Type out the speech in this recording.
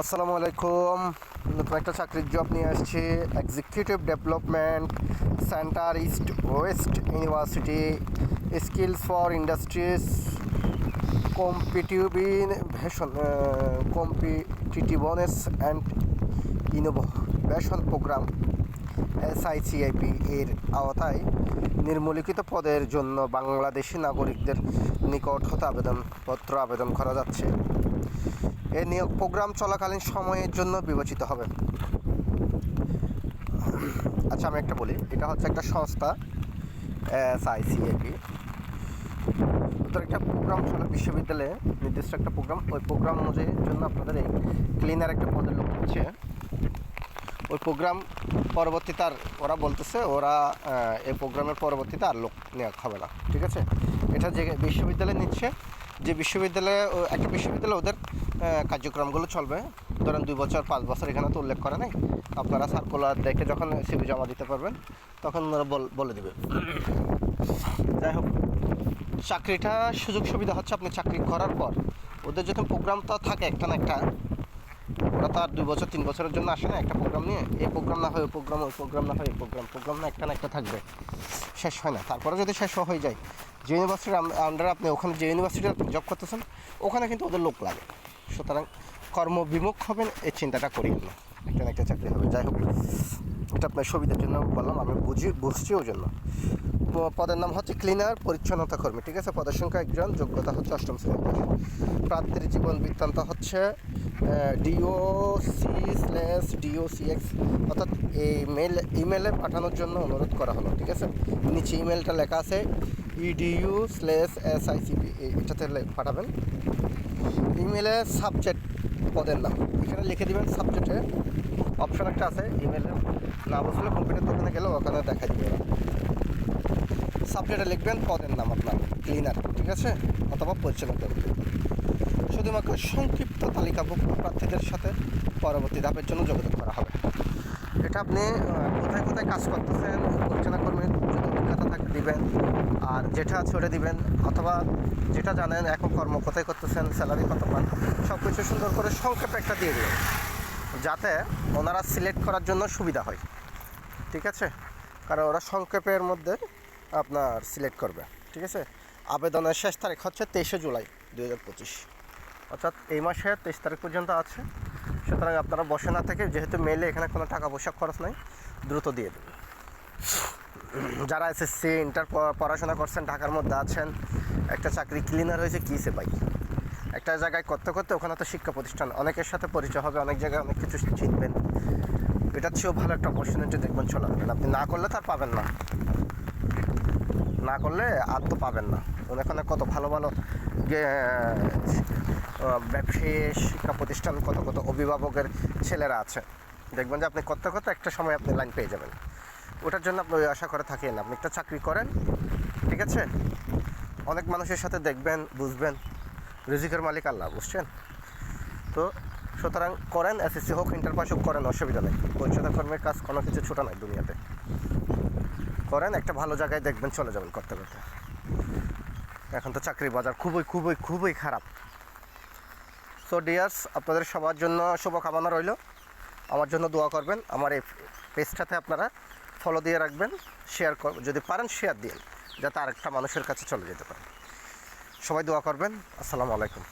আসসালামু আলাইকুম। নতুন একটা চাকরির জব নিয়ে আসছি। Executive development centre East West University skills for industries কম্পিটিভিভেশন competitiveness and innovation programme S SICIP এর আওতায় নির্মূলিখিত পদের জন্য বাংলাদেশি নাগরিকদের নিকট হতে আবেদনপত্র আবেদন করা যাচ্ছে। এ নিয়োগ প্রোগ্রাম চলাকালীন সময়ের জন্য বিবেচিত হবে। আচ্ছা আমি একটা বলি। এটা হচ্ছে একটা সংস্থা এসআইসিএপি ওদের একটা প্রোগ্রাম চলে বিশ্ববিদ্যালয়ে নির্দিষ্ট একটা প্রোগ্রাম। ওই প্রোগ্রাম অনুযায়ী জন্য আপনাদের এই ক্লিনার একটা পদের লোক হচ্ছে ওই প্রোগ্রাম পরবর্তীতে আর ওরা বলতেছে, ওরা এই প্রোগ্রামের পরবর্তীতে আর লোক নেওয়া হবে না। ঠিক আছে? এটা যে বিশ্ববিদ্যালয় নিচ্ছে যে বিশ্ববিদ্যালয়ে একটা বিশ্ববিদ্যালয়ে ওদের কার্যক্রমগুলো চলবে। ধরেন দুই বছর, পাঁচ বছর এখানে তো উল্লেখ করে নাই। আপনারা সার্কুলার দেখে যখন সিবি জমা দিতে পারবেন, তখন ওরা বল- দিবে। যাই হোক, চাকরিটা সুযোগ সুবিধা হচ্ছে আপনি চাকরি করার পর। ওদের যখন প্রোগ্রামটা থাকে একটা না একটা, ওরা তো আর দুই বছর, তিন বছরের জন্য আসে না একটা প্রোগ্রাম নিয়ে। এই প্রোগ্রাম না হয়, ওই প্রোগ্রাম ওই প্রোগ্রাম না হয়, এই প্রোগ্রাম প্রোগ্রাম না একটা না একটা থাকবে। শেষ হয় না। তারপরে যদি শেষ হয়ে যায় যে ইউনিভার্সিটির আন্ডারে আপনি ওখানে যে ইউনিভার্সিটি আপনি জব করতেছেন, ওখানে কিন্তু ওদের লোক লাগে। সুতরাং কর্মবিমুখ হবেন, এই চিন্তাটা করিয়েন না। একটা একটা চাকরি হবে। যাই হোক, এটা আপনার সুবিধার জন্য বললাম, আমি বুঝি, বুঝছি ওই জন্য। পদের নাম হচ্ছে ক্লিনার পরিচ্ছন্নতা কর্মী। ঠিক আছে? পদের সংখ্যা একজন, যোগ্যতা হচ্ছে অষ্টম শ্রেণি। প্রার্থীর জীবন বৃত্তান্ত হচ্ছে D O C slash D O C X অর্থাৎ এই মেল ইমেলে পাঠানোর জন্য অনুরোধ করা হলো। ঠিক আছে? নিচে ইমেলটা লেখা আছে ইডিইউ স্ল্যাশ এস আইসিপি এটাতে পাঠাবেন। ইমেলে সাবজেক্ট পদের নাম। এখানে লিখে দিবেন সাবজেক্টে অপশন একটা আছে ইমেলে না বুঝলে কম্পিউটার দোকানে গেলে ওখানে দেখা ওরা সাবজেক্টে লিখবেন পদের নাম আপনার ক্লিনার ঠিক আছে? অথবা পরিচালনা করবে শুধুমাত্র সংক্ষিপ্ত তালিকাভুক্ত প্রার্থীদের সাথে পরবর্তী ধাপের জন্য যোগাযোগ করা হবে। এটা আপনি কোথায় কোথায় কাজ করতেছেন পরিচালনা কর্মীর যদি অভিজ্ঞতা থাকে দিবেন। আর যেটা ওটা দিবেন, অথবা যেটা জানেন এখন কর্ম কোথায় করতেছেন স্যালারি কত পান সব কিছু সুন্দর করে সংক্ষেপে একটা দিয়ে দিবেন, যাতে ওনারা সিলেক্ট করার জন্য সুবিধা হয়, ঠিক আছে? কারণ ওরা সংক্ষেপের মধ্যে আপনার সিলেক্ট করবে, ঠিক আছে? আবেদনের শেষ তারিখ হচ্ছে তেইশে জুলাই দু হাজার পঁচিশ, অর্থাৎ এই মাসে তেইশ তারিখ পর্যন্ত আছে, সুতরাং আপনারা বসে না থেকে যেহেতু মেলে এখানে কোনো টাকা পয়সা খরচ নাই, দ্রুত দিয়ে দেবেন। যারা এসএসসি ইন্টার পড়াশোনা করছেন, ঢাকার মধ্যে আছেন, একটা চাকরি ক্লিনার হয়েছে কী সে পাই একটা জায়গায় করতে করতে ওখানে তো শিক্ষা প্রতিষ্ঠান, অনেকের সাথে পরিচয় হবে, অনেক জায়গায় অনেক কিছু চিনবেন। এটার চেয়েও ভালো একটা অপরচুনিটি দেখবেন চলে আসবেন আপনি না করলে তার পাবেন না। না করলে আর তো পাবেন না। ওখানে কত ভালো ভালো ব্যবসায়ী, শিক্ষা প্রতিষ্ঠান, কত কত অভিভাবকের ছেলেরা আছে। দেখবেন যে আপনি করতে করতে একটা সময় আপনি লাইন পেয়ে যাবেন। ওটার জন্য আপনি ওই আশা করে থাকেন আপনি একটা চাকরি করেন, ঠিক আছে? অনেক মানুষের সাথে দেখবেন, বুঝবেন, রিজিকের মালিক আল্লাহ, বুঝছেন? তো সুতরাং করেন, এসএসসি হোক, ইন্টার পাস হোক, করেন, অসুবিধা নেই। পরিচয় কর্মের কাজ কোনো কিছু ছোটো নাই দুনিয়াতে। করেন, একটা ভালো জায়গায় দেখবেন, চলে যাবেন করতে করতে। এখন তো চাকরির বাজার খুবই খুবই খুবই খারাপ। সো ডিয়ার্স আপনাদের সবার জন্য শুভকামনা রইল। আমার জন্য দোয়া করবেন। আমার এই পেজটাতে আপনারা ফলো দিয়ে রাখবেন শেয়ার যদি পারেন শেয়ার দিন যাতে আরেকটা মানুষের কাছে চলে যেতে পারে। সবাই দোয়া করবেন। আসসালামু আলাইকুম।